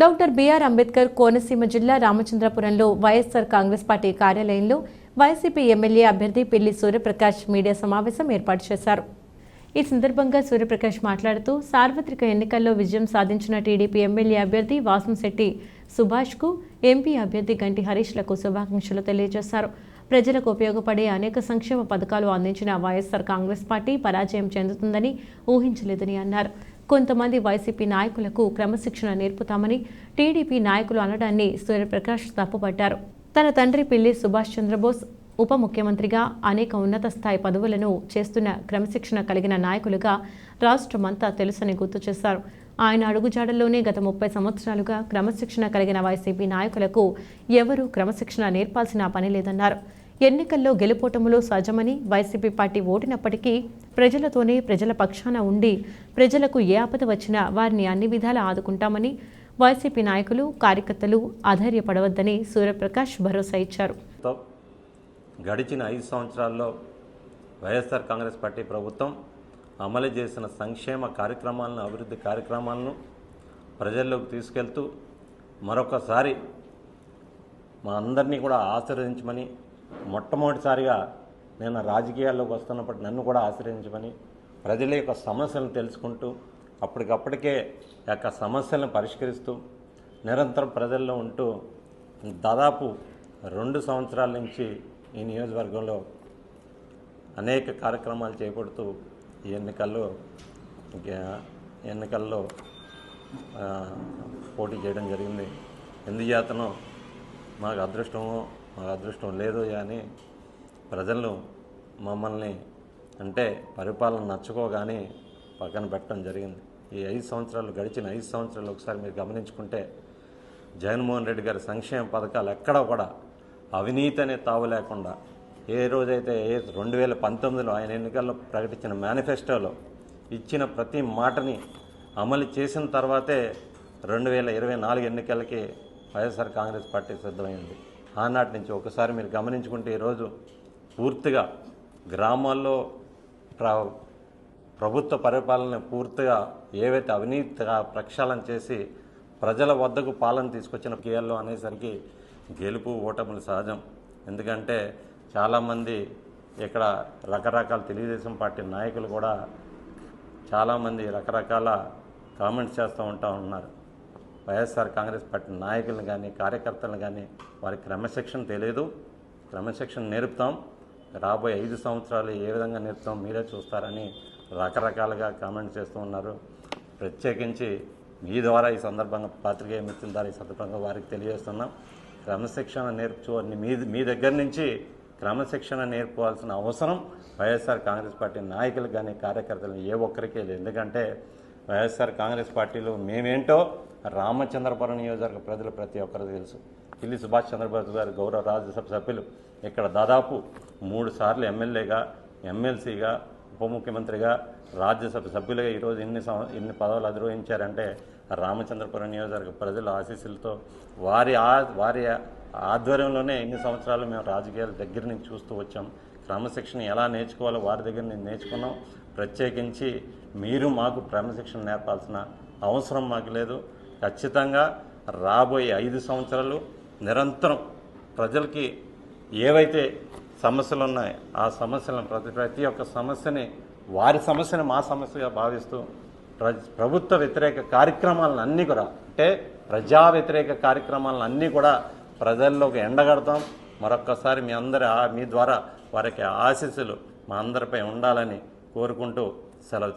Doctor BR Ambedkar Konaseema జిల్లా రామచంద్రపురంలో YSR Congress party కార్యాలయంలో వైసీపీ ఎమ్మెల్యే అభ్యర్థి పిల్లి సూర్యప్రకాష్ మీడియా సమావేశం ఏర్పాటు చేశారు. ఈ సందర్భంగా సూర్యప్రకాష్ మాట్లాడుతూ సార్వత్రిక ఎన్నికల్లో విజయం సాధించిన టీడీపీ ఎమ్మెల్యే అభ్యర్థి వాసంశెట్టి సుభాష్కు ఎంపీ అభ్యర్థి గంటి హరీష్లకు శుభాకాంక్షలు తెలియజేశారు. ప్రజలకు ఉపయోగపడే అనేక సంక్షేమ పథకాలు అందించిన వైఎస్సార్ కాంగ్రెస్ పార్టీ పరాజయం చెందుతుందని ఊహించలేదని అన్నారు. కొంతమంది వైసీపీ నాయకులకు క్రమశిక్షణ నేర్పుతామని టీడీపీ నాయకులు అనడాన్ని సూర్యప్రకాష్ తప్పుపట్టారు. తన తండ్రి పిల్లి సుభాష్ చంద్రబోస్ ఉప ముఖ్యమంత్రిగా అనేక ఉన్నత స్థాయి పదవులను చేస్తున్న క్రమశిక్షణ కలిగిన నాయకులుగా రాష్ట్రమంతా తెలుసని గుర్తు చేశారు. ఆయన అడుగుజాడల్లోనే గత ముప్పై సంవత్సరాలుగా క్రమశిక్షణ కలిగిన వైసీపీ నాయకులకు ఎవరూ క్రమశిక్షణ నేర్పాల్సిన పని లేదన్నారు. ఎన్నికల్లో గెలుపోటములు సహజమని వైసీపీ పార్టీ ఓడినప్పటికీ ప్రజలతోనే ప్రజల పక్షాన ఉండి ప్రజలకు ఏ ఆపద వచ్చినా వారిని అన్ని విధాలా ఆదుకుంటామని వైసీపీ నాయకులు కార్యకర్తలు ఆధైర్యపడవద్దని సూర్యప్రకాష్ భరోసా ఇచ్చారు. తో గడిచిన ఐదు సంవత్సరాల్లో వైఎస్ఆర్ కాంగ్రెస్ పార్టీ ప్రభుత్వం అమలు చేసిన సంక్షేమ కార్యక్రమాలను అభివృద్ధి కార్యక్రమాలను ప్రజల్లోకి తీసుకెళ్తూ మరొకసారి మా అందరినీ కూడా ఆశీర్వదించమని మొట్టమొదటిసారిగా నేను రాజకీయాల్లోకి వస్తున్నప్పుడు నన్ను కూడా ఆశ్రయించమని ప్రజల యొక్క సమస్యలను తెలుసుకుంటూ అప్పటికప్పటికే యొక్క సమస్యలను పరిష్కరిస్తూ నిరంతరం ప్రజల్లో ఉంటూ దాదాపు రెండు సంవత్సరాల నుంచి ఈ నియోజకవర్గంలో అనేక కార్యక్రమాలు చేపడుతూ ఈ ఎన్నికల్లో ఎన్నికల్లో పోటీ చేయడం జరిగింది. ఎందుచేతనో మాకు అదృష్టమో మాకు అదృష్టం లేదు కానీ ప్రజలను మమ్మల్ని అంటే పరిపాలన నచ్చుకోగానే పక్కన పెట్టడం జరిగింది. ఈ ఐదు సంవత్సరాలు గడిచిన ఐదు సంవత్సరాలు ఒకసారి మీరు గమనించుకుంటే జగన్మోహన్ రెడ్డి గారి సంక్షేమ పథకాలు ఎక్కడ కూడా అవినీతి అనే తావు లేకుండా ఏ రోజైతే ఏ రెండు వేల పంతొమ్మిదిలో ఆయన ఎన్నికల్లో ప్రకటించిన మేనిఫెస్టోలో ఇచ్చిన ప్రతి మాటని అమలు చేసిన తర్వాతే రెండు వేల ఇరవై నాలుగు ఎన్నికలకి వైఎస్ఆర్ కాంగ్రెస్ పార్టీ సిద్ధమైంది. ఆనాటి నుంచి ఒకసారి మీరు గమనించుకుంటే ఈరోజు పూర్తిగా గ్రామాల్లో ప్ర ప్రభుత్వ పరిపాలన పూర్తిగా ఏవైతే అవినీతిగా ప్రక్షాళన చేసి ప్రజల వద్దకు పాలన తీసుకొచ్చిన గేయాల్లో అనేసరికి గెలుపు ఓటములు సహజం. ఎందుకంటే చాలామంది ఇక్కడ రకరకాల తెలుగుదేశం పార్టీ నాయకులు కూడా చాలామంది రకరకాల కామెంట్స్ చేస్తూ ఉంటా ఉన్నారు. వైఎస్ఆర్ కాంగ్రెస్ పార్టీ నాయకులను కానీ కార్యకర్తలను కానీ వారి క్రమశిక్షణ తెలియదు క్రమశిక్షణ నేర్పుతాం. రాబోయే ఐదు సంవత్సరాలు ఏ విధంగా నేర్పుతాం మీరే చూస్తారని రకరకాలుగా కామెంట్ చేస్తూ ఉన్నారు. ప్రత్యేకించి మీ ద్వారా ఈ సందర్భంగా పాత్రికేయ మిత్రుల ద్వారా ఈ సందర్భంగా వారికి తెలియజేస్తున్నాం. క్రమశిక్షణ నేర్చు మీ మీ దగ్గర నుంచి క్రమశిక్షణ నేర్పుకోవాల్సిన అవసరం వైఎస్ఆర్ కాంగ్రెస్ పార్టీ నాయకులు కానీ కార్యకర్తలు ఏ ఒక్కరికే లేదు. ఎందుకంటే వైఎస్ఆర్ కాంగ్రెస్ పార్టీలో మేమేంటో రామచంద్రపురం నియోజకవర్గ ప్రజలు ప్రతి ఒక్కరికి తెలుసు. పిల్లి సుభాష్ చంద్రబోస్ గారు గౌరవ రాజ్యసభ సభ్యులు. ఇక్కడ దాదాపు మూడు సార్లు ఎమ్మెల్యేగా ఎమ్మెల్సీగా ఉప ముఖ్యమంత్రిగా రాజ్యసభ సభ్యులుగా ఈరోజు ఎన్ని సం- ఎన్ని పదవులు అధిరోహించారంటే రామచంద్రపురం నియోజకవర్గ ప్రజల ఆశీస్సులతో వారి ఆ వారి ఆధ్వర్యంలోనే ఎన్ని సంవత్సరాలు మేము రాజకీయాల దగ్గర నుంచి చూస్తూ వచ్చాం. క్రమశిక్షణ ఎలా నేర్చుకోవాలో వారి దగ్గర నుంచి నేర్చుకున్నాం. ప్రత్యేకించి మీరు మాకు క్రమశిక్షణ నేర్పాల్సిన అవసరం మాకు లేదు. ఖచ్చితంగా రాబోయే ఐదు సంవత్సరాలు నిరంతరం ప్రజలకి ఏవైతే సమస్యలు ఉన్నాయో ఆ సమస్యలను ప్రతి ప్రతి ఒక్క సమస్యని వారి సమస్యని మా సమస్యగా భావిస్తూ ప్ర ప్రభుత్వ వ్యతిరేక కార్యక్రమాలను అన్నీ కూడా అంటే ప్రజా వ్యతిరేక కార్యక్రమాలను అన్నీ కూడా ప్రజల్లోకి ఎండగడతాం. మరొక్కసారి మీ అందరి ఆ- మీ ద్వారా వారికి ఆశీస్సులు మా అందరిపై ఉండాలని కోరుకుంటూ సెలవు